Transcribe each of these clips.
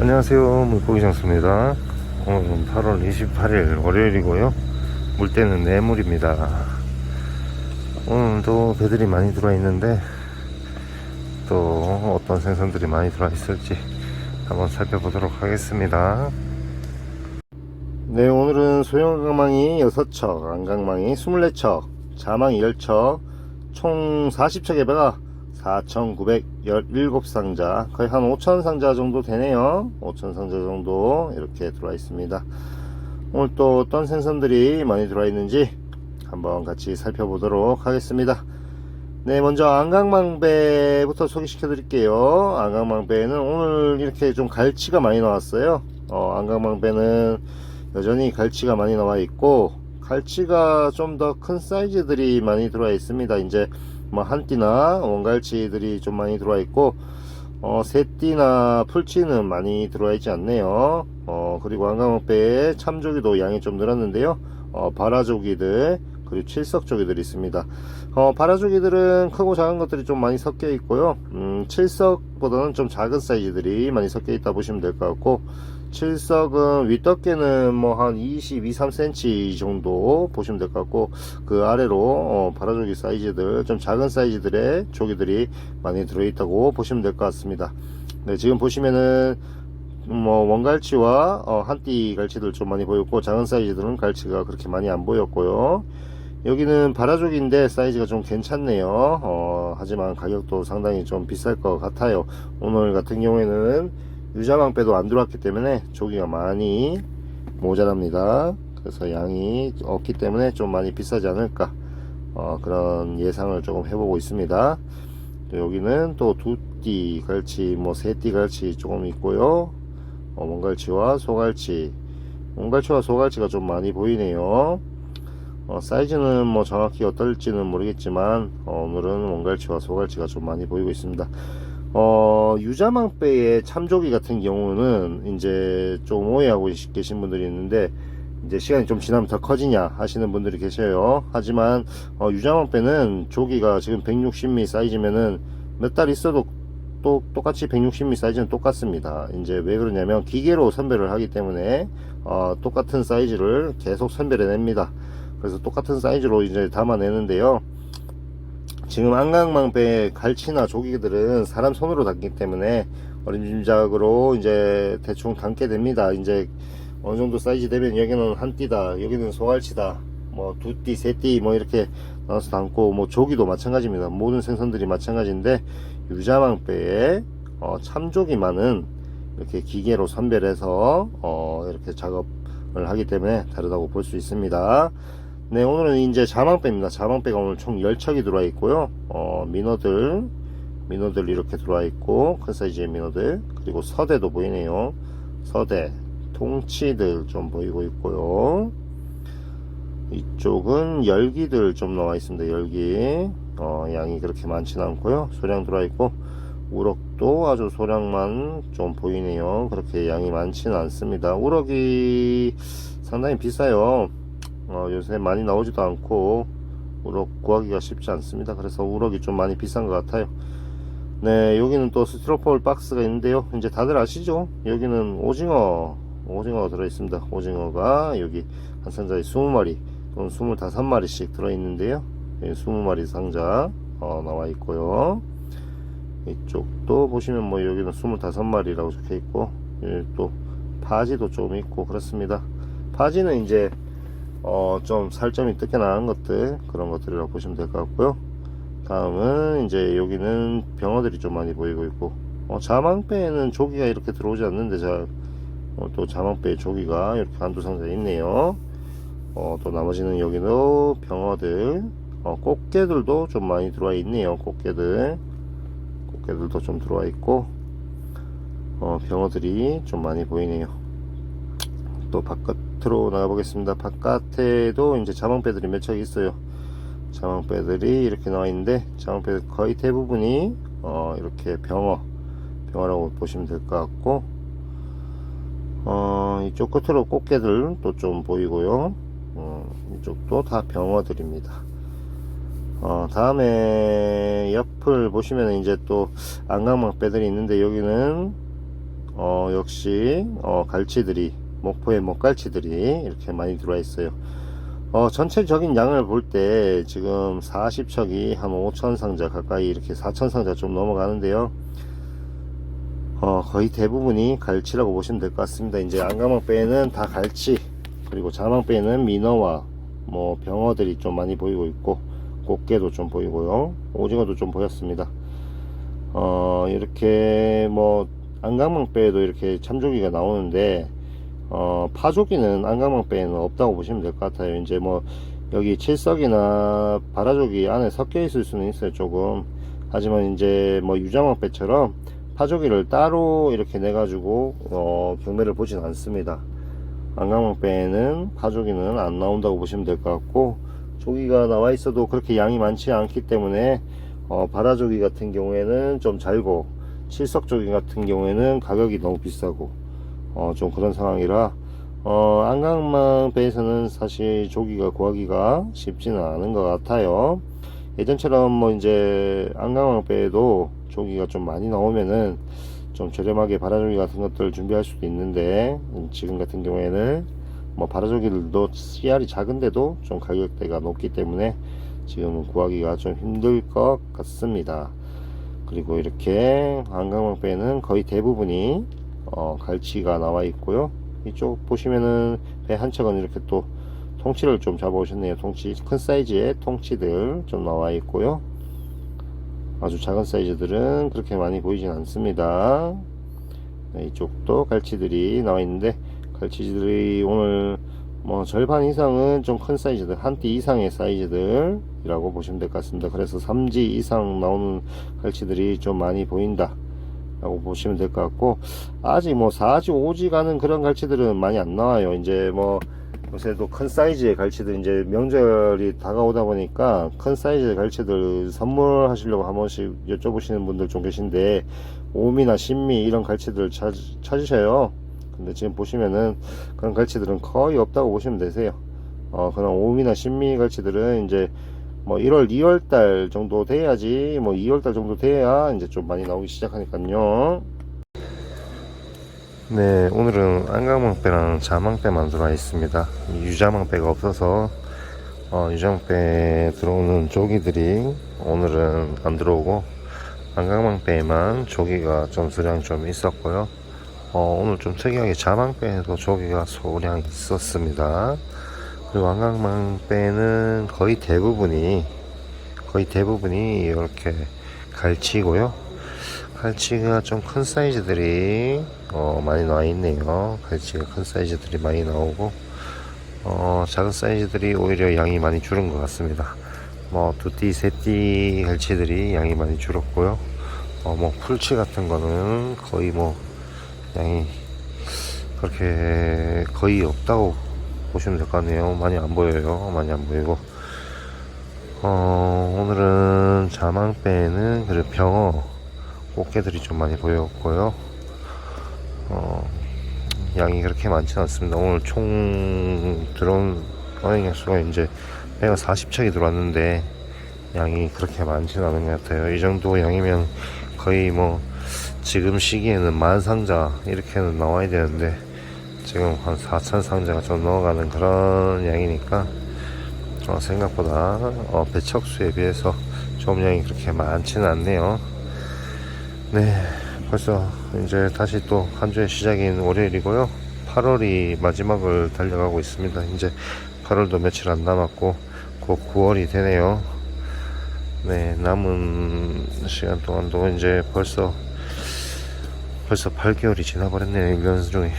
안녕하세요. 물고기 장수입니다. 오늘은 8월 28일 월요일이고요. 물때는 내물입니다. 오늘도 배들이 많이 들어와 있는데 또 어떤 생선들이 많이 들어와 있을지 한번 살펴보도록 하겠습니다. 네 오늘은 소형 안강망이 6척 안강망이 24척 자망이 10척 총 40척의 배가 4,917상자. 거의 한 5,000상자 정도 되네요. 5,000상자 정도 이렇게 들어와 있습니다. 오늘 또 어떤 생선들이 많이 들어와 있는지 한번 같이 살펴보도록 하겠습니다. 네 먼저 안강망배부터 소개시켜 드릴게요. 안강망배는 오늘 이렇게 좀 갈치가 많이 나왔어요. 어, 안강망배는 여전히 갈치가 많이 나와 있고 갈치가 좀 더 큰 사이즈들이 많이 들어와 있습니다. 이제 뭐 한띠나 원갈치들이 좀 많이 들어와 있고 어, 새띠나 풀치는 많이 들어와 있지 않네요. 어, 그리고 안강어배에 참조기도 양이 좀 늘었는데요. 어, 바라조기들 그리고 칠석조기들이 있습니다. 어, 바라조기들은 크고 작은 것들이 좀 많이 섞여 있고요. 음, 칠석보다는 좀 작은 사이즈들이 많이 섞여 있다 보시면 될 것 같고 칠석은 윗덮개는 뭐 한 22, 3cm 정도 보시면 될 것 같고 그 아래로 어, 바라조기 사이즈들 좀 작은 사이즈들의 조기들이 많이 들어있다고 보시면 될 것 같습니다. 네 지금 보시면은 뭐 원갈치와 어, 한띠 갈치들 좀 많이 보였고 작은 사이즈들은 갈치가 그렇게 많이 안 보였고요. 여기는 바라족인데 사이즈가 좀 괜찮네요. 어, 하지만 가격도 상당히 좀 비쌀 것 같아요. 오늘 같은 경우에는 유자망배도 안 들어왔기 때문에 조기가 많이 모자랍니다. 그래서 양이 없기 때문에 좀 많이 비싸지 않을까 어, 그런 예상을 조금 해보고 있습니다. 또 여기는 또 두띠 갈치 뭐 세띠 갈치 조금 있고요. 어, 몽갈치와 소갈치. 몽갈치와 소갈치가 좀 많이 보이네요. 어, 사이즈는 뭐 정확히 어떨지는 모르겠지만 어, 오늘은 몽갈치와 소갈치가 좀 많이 보이고 있습니다 어, 유자망배의 참조기 같은 경우는 이제 좀 오해하고 계신 분들이 있는데 이제 시간이 좀 지나면 더 커지냐 하시는 분들이 계셔요. 하지만 어, 유자망배는 조기가 지금 160mm 사이즈면은 몇 달 있어도 또 똑같이 160mm 사이즈는 똑같습니다. 이제 왜 그러냐면 기계로 선별을 하기 때문에 어, 똑같은 사이즈를 계속 선별해 냅니다. 그래서 똑같은 사이즈로 이제 담아내는데요. 지금 안강망배 갈치나 조기들은 사람 손으로 담기 때문에 어림짐작으로 이제 대충 담게 됩니다. 이제 어느 정도 사이즈 되면 여기는 한 띠다, 여기는 소갈치다, 뭐 두 띠, 세 띠 뭐 이렇게 나눠서 담고 뭐 조기도 마찬가지입니다. 모든 생선들이 마찬가지인데 유자망배에 어, 참조기만은 이렇게 기계로 선별해서 어, 이렇게 작업을 하기 때문에 다르다고 볼 수 있습니다. 네 오늘은 이제 자망배입니다. 자망배가 오늘 총 10척이 들어와 있고요. 어, 민어들 민어들 이렇게 들어와 있고 큰 사이즈의 민어들 그리고 서대도 보이네요. 서대 통치들 좀 보이고 있고요. 이쪽은 열기들 좀 나와 있습니다 열기. 어, 양이 그렇게 많지는 않고요. 소량 들어와 있고 우럭도 아주 소량만 좀 보이네요. 그렇게 양이 많지는 않습니다. 우럭이 상당히 비싸요 어, 요새 많이 나오지도 않고 우럭 구하기가 쉽지 않습니다. 그래서 우럭이 좀 많이 비싼 것 같아요. 네 여기는 또 스티로폴 박스가 있는데요. 이제 다들 아시죠? 여기는 오징어 오징어가 들어 있습니다. 오징어가 여기 한 상자에 20마리 또는 25마리씩 들어 있는데요. 20마리 상자 어, 나와 있고요. 이쪽도 보시면 뭐 여기는 25마리라고 적혀 있고 또 바지도 좀 있고 그렇습니다. 바지는 이제 어, 좀 살점이 뜯겨 나간 것들 그런 것들이라고 보시면 될 것 같고요. 다음은 이제 여기는 병어들이 좀 많이 보이고 있고 어, 자망배에는 조기가 이렇게 들어오지 않는데 잘, 어, 또 자망배에 조기가 이렇게 한두 상자 있네요. 어, 또 나머지는 여기도 병어들 어, 꽃게들도 좀 많이 들어와 있네요 꽃게들. 꽃게들도 좀 들어와 있고 어, 병어들이 좀 많이 보이네요. 또 바깥 으로 나가 보겠습니다. 바깥에도 이제 자망배들이 몇 척 있어요. 자망배들이 이렇게 나와 있는데 자망배 거의 대부분이 어 이렇게 병어 병어라고 보시면 될 것 같고 어 이쪽 끝으로 꽃게들 또 좀 보이고요. 어, 이쪽도 다 병어들입니다. 어, 다음에 옆을 보시면 이제 또 안강망배들이 있는데 여기는 어, 역시 어, 갈치들이 목포의 목갈치들이 이렇게 많이 들어와 있어요. 어, 전체적인 양을 볼 때 지금 40척이 한 5천 상자 가까이 이렇게 4천 상자 좀 넘어가는데요. 어, 거의 대부분이 갈치라고 보시면 될 것 같습니다. 이제 안가망배에는 다 갈치, 그리고 자망배에는 민어와 뭐 병어들이 좀 많이 보이고 있고, 꽃게도 좀 보이고요. 오징어도 좀 보였습니다. 어, 이렇게 뭐 안강망배에도 이렇게 참조기가 나오는데, 어, 파조기는 안강망배에는 없다고 보시면 될 것 같아요. 이제 뭐 여기 칠석이나 바라조기 안에 섞여 있을 수는 있어요, 조금. 하지만 이제 뭐 유자망배처럼 파조기를 따로 이렇게 내 가지고 어, 경매를 보진 않습니다. 안강망배에는 파조기는 안 나온다고 보시면 될 것 같고 조기가 나와 있어도 그렇게 양이 많지 않기 때문에 어, 바라조기 같은 경우에는 좀 잘고 칠석조기 같은 경우에는 가격이 너무 비싸고 어, 좀 그런 상황이라 어, 안강망 배에서는 사실 조기가 구하기가 쉽지는 않은 것 같아요. 예전처럼 뭐 이제 안강망 배에도 조기가 좀 많이 나오면은 좀 저렴하게 바라조기 같은 것들 준비할 수도 있는데 음, 지금 같은 경우에는 뭐 바라조기들도 CR이 작은데도 좀 가격대가 높기 때문에 지금은 구하기가 좀 힘들 것 같습니다. 그리고 이렇게 안강망 배는 거의 대부분이 어, 갈치가 나와 있고요. 이쪽 보시면은 배 한 척은 이렇게 또 통치를 좀 잡아 오셨네요. 통치 큰 사이즈의 통치들 좀 나와 있고요. 아주 작은 사이즈들은 그렇게 많이 보이진 않습니다. 네, 이쪽도 갈치들이 나와 있는데 갈치들이 오늘 뭐 절반 이상은 좀 큰 사이즈들 한 띠 이상의 사이즈들이라고 보시면 될 것 같습니다. 그래서 3지 이상 나오는 갈치들이 좀 많이 보인다. 라고 보시면 될 것 같고 아직 뭐 4지 5지 가는 그런 갈치들은 많이 안 나와요. 이제 뭐 요새도 큰 사이즈의 갈치들 이제 명절이 다가오다 보니까 큰 사이즈의 갈치들 선물하시려고 한 번씩 여쭤보시는 분들 좀 계신데 오미나 신미 이런 갈치들 찾, 찾으셔요. 근데 지금 보시면은 그런 갈치들은 거의 없다고 보시면 되세요. 어 그런 오미나 신미 갈치들은 이제 뭐 1월, 2월 달 정도 돼야지 뭐 2월 달 정도 돼야 이제 좀 많이 나오기 시작하니까요. 네, 오늘은 안강망배랑 자망배만 들어와 있습니다. 유자망배가 없어서 어, 유자망배 들어오는 조기들이 오늘은 안 들어오고 안강망배에만 조기가 좀 수량 좀 있었고요. 어, 오늘 좀 특이하게 자망배에도 조기가 소량 있었습니다. 그리고 왕강망배는 거의 대부분이 거의 대부분이 이렇게 갈치고요. 갈치가 좀 큰 사이즈들이 어, 많이 나와 있네요. 갈치가 큰 사이즈들이 많이 나오고 어, 작은 사이즈들이 오히려 양이 많이 줄은 것 같습니다. 뭐 두띠, 세띠 갈치들이 양이 많이 줄었고요. 어, 뭐 풀치 같은 거는 거의 뭐 양이 그렇게 거의 없다고 보시면 될 것 같네요. 많이 안 보여요. 많이 안 보이고. 어, 오늘은 자망배는 그리고 병어, 꽃게들이 좀 많이 보였고요. 어, 양이 그렇게 많지는 않습니다. 오늘 총 들어온 어획 수가 이제 배가 40척이 들어왔는데 양이 그렇게 많지는 않은 것 같아요. 이 정도 양이면 거의 뭐 지금 시기에는 만 상자 이렇게는 나와야 되는데 지금 한 4천 상자가 좀 넘어가는 그런 양이니까 어, 생각보다 어, 배척수에 비해서 좀 양이 그렇게 많지는 않네요. 네, 벌써 이제 다시 또 한 주의 시작인 월요일이고요. 8월이 마지막을 달려가고 있습니다. 이제 8월도 며칠 안 남았고 곧 9월이 되네요. 네, 남은 시간 동안도 이제 벌써 벌써 8개월이 지나버렸네요. 1년 중에.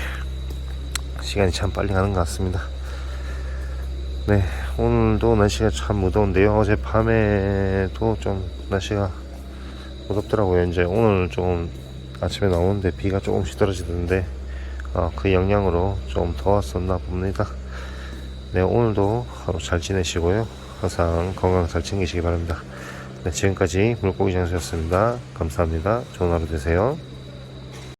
시간이 참 빨리 가는 것 같습니다. 네, 오늘도 날씨가 참 무더운데요. 어제 밤에도 좀 날씨가 무덥더라고요. 이제 오늘 좀 아침에 나오는데 비가 조금씩 떨어지던데 어, 그 영향으로 좀 더웠었나 봅니다. 네, 오늘도 하루 잘 지내시고요. 항상 건강 잘 챙기시기 바랍니다. 네, 지금까지 물고기 장수였습니다. 감사합니다. 좋은 하루 되세요.